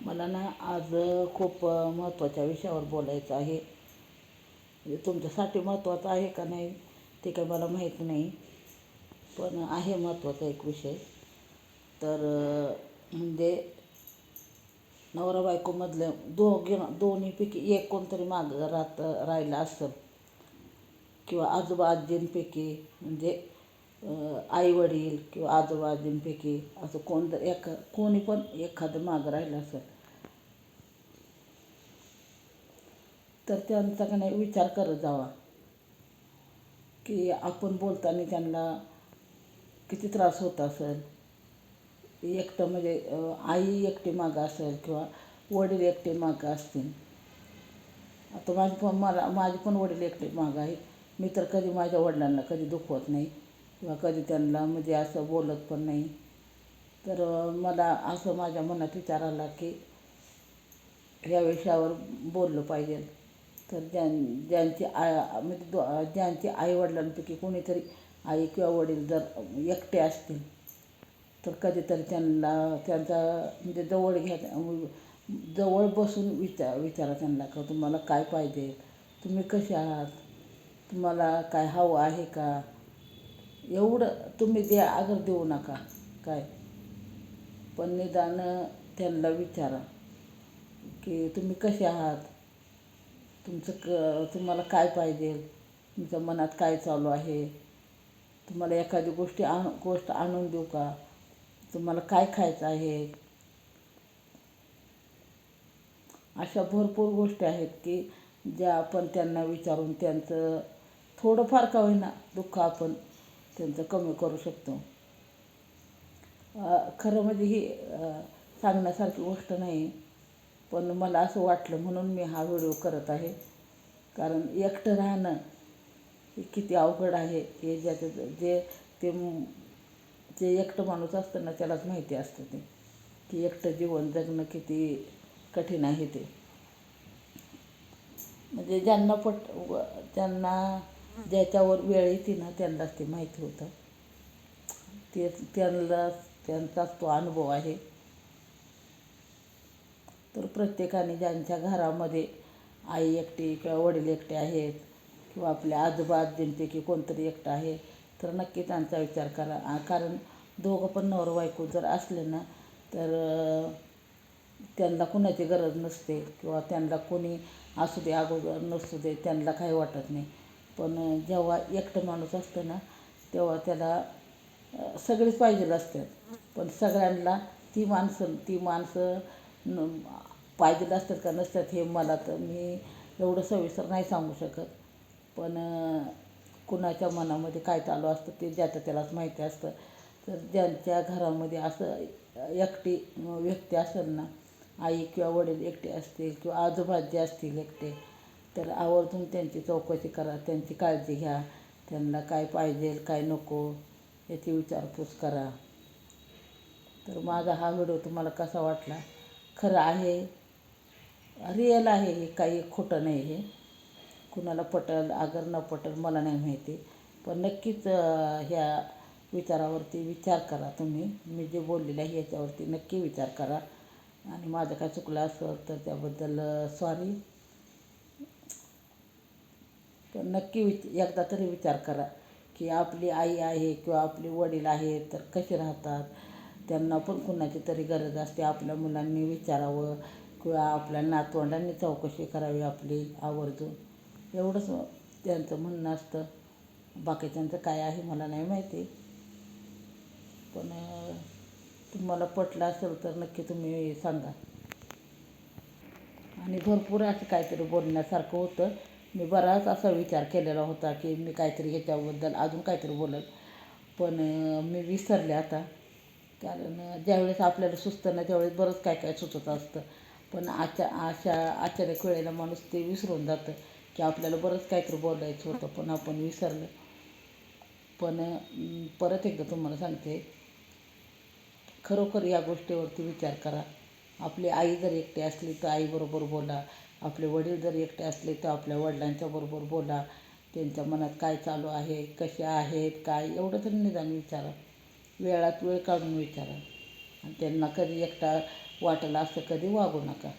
मला ना आज खूप महत्त्वाच्या विषयावर बोलायचं आहे. म्हणजे तुमच्यासाठी महत्त्वाचं आहे का नाही ते काही मला माहीत नाही. पण आहे महत्त्वाचा एक विषय. तर म्हणजे नवरा बायकोमधले दोघे दोन्हीपैकी एक कोणतरी मागं राहत राहिलं असेल. किंवा आजोबा आजींपैकी म्हणजे आईवडील किंवा आजोबा आजींपैकी असं कोण तर एखा कोणी पण एखादं मागं राहिलं असेल. तर त्यांचा का नाही विचार करत जावा. की आपण बोलताना त्यांना किती त्रास होत असेल. एकटं म्हणजे आई एकटी मागं असेल किंवा वडील एकटे मागं असतील. आता माझी पण मला माझे पण वडील एकटे मागं आहे मी तर कधी माझ्या वडिलांना कधी दुखवत नाही. किंवा कधी त्यांना म्हणजे असं बोलत पण नाही. तर मला असं माझ्या मनात विचार आला की ह्या विषयावर बोललं पाहिजे. तर ज्यां ज्यांची आय म्हणजे दो ज्यांची आईवडिलांपैकी कोणीतरी आई किंवा वडील जर एकटे असतील तर कधीतरी त्यांना त्यांचा म्हणजे जवळ घ्या जवळ बसून विचार विचारा त्यांना का तुम्हाला काय पाहिजे? तुम्ही कसे आहात? तुम्हाला काय हवं आहे का? एवढं तुम्ही द्या अगर देऊ नका. काय? पण निदान त्यांना विचारा की तुम्ही कसे आहात? तुमचं क तुम्हाला काय पाहिजे? तुमच्या मनात काय चालू आहे? तुम्हाला एखादी गोष्टी आण गोष्ट आणून देऊ का? तुम्हाला काय खायचं आहे? अशा भरपूर गोष्टी आहेत की ज्या आपण त्यांना विचारून त्यांचं थोडंफार का होईना दुःख आपण त्यांचं कमी करू शकतो. खरं म्हणजे ही सांगण्यासारखी गोष्ट नाही पण मला असं वाटलं म्हणून मी हा व्हिडिओ करत आहे. कारण एकटं राहणं हे किती अवघड आहे हे ज्याचं जे ते जे एकटं माणूस असतं ना त्यालाच माहिती असतं ते. की एकटं जीवन जगणं किती कठीण आहे ते. म्हणजे ज्यांना पट त्यांना ज्याच्यावर वेळ येते ना त्यांनाच ते माहिती होतं. ते त्यांना त्यांचाच तो अनुभव आहे. तर प्रत्येकाने ज्यांच्या घरामध्ये आई एकटी किंवा वडील एकटे आहेत किंवा आपल्या आजोबा आजींपैकी कोणतरी एकटं आहे तर नक्की त्यांचा विचार करा. कारण दोघं पण नवरा बायको जर असले ना तर त्यांना कुणाची गरज नसते किंवा त्यांना कोणी असू दे अगोदर नसू दे त्यांना काही वाटत नाही. पण जेव्हा एकटं माणूस असतं ना तेव्हा त्याला सगळेच पाहिजेल असतात. पण सगळ्यांना ती माणसं ती माणसं न पाहिजेल असतात का नसतात हे मला तर मी एवढं सविस्तर नाही सांगू शकत. पण कुणाच्या मनामध्ये काय चालू असतं ते ज्याचं त्यालाच माहिती असतं. तर ज्यांच्या घरामध्ये असं एकटी व्यक्ती असेल ना आई किंवा वडील एकटे असतील किंवा आजोबाजी असतील एकटे तर आवर्जून त्यांची चौकशी करा त्यांची काळजी घ्या त्यांना काय पाहिजे काय नको याची विचारपूस करा. तर माझा हा व्हिडिओ तुम्हाला कसा वाटला? खरं आहे रिअल आहे हे काही खोटं नाही हे. कुणाला पटल अगर न पटल मला नाही माहिती. पण नक्कीच ह्या विचारावरती विचार करा तुम्ही. मी जे बोललेलं आहे याच्यावरती नक्की विचार करा. आणि माझं काय चुकलं असं तर त्याबद्दल सॉरी तर नक्की विच एकदा तरी विचार करा की आपली आई आहे किंवा आपले वडील आहे तर कसे राहतात? त्यांना पण कुणाची तरी गरज असते. आपल्या मुलांनी विचारावं किंवा आपल्या नातवंडांनी चौकशी करावी आपली आवर्जून. एवढंच त्यांचं म्हणणं असतं. बाकीच्यांचं काय आहे मला नाही माहिती. पण तुम्हाला पटलं असेल तर नक्की तुम्ही सांगा. आणि भरपूर असं काहीतरी बोलण्यासारखं होतं. मी बराच असा विचार केलेला होता की मी काहीतरी ह्याच्याबद्दल अजून काहीतरी बोलेल. पण मी विसरले आता. कारण ज्यावेळेस आपल्याला सुचतं ना त्यावेळेस बरंच काय काय सुचत असतं. पण आचा अशा अचानक वेळेला माणूस ते विसरून जातं की आपल्याला बरंच काहीतरी बोलायचं होतं पण आपण विसरलं. पण परत एकदा तुम्हाला सांगते. खरोखर या गोष्टीवरती विचार करा. आपली आई जर एकटी असली तर आईबरोबर बोला. आपले वडील जर एकटे असले तर आपल्या वडिलांच्याबरोबर बोला. त्यांच्या मनात काय चालू आहे कसे आहेत काय एवढं तरी निदान विचारा. वेळात वेळ काढून विचारा. आणि त्यांना कधी एकटा वाटलं असं कधी वागू नका.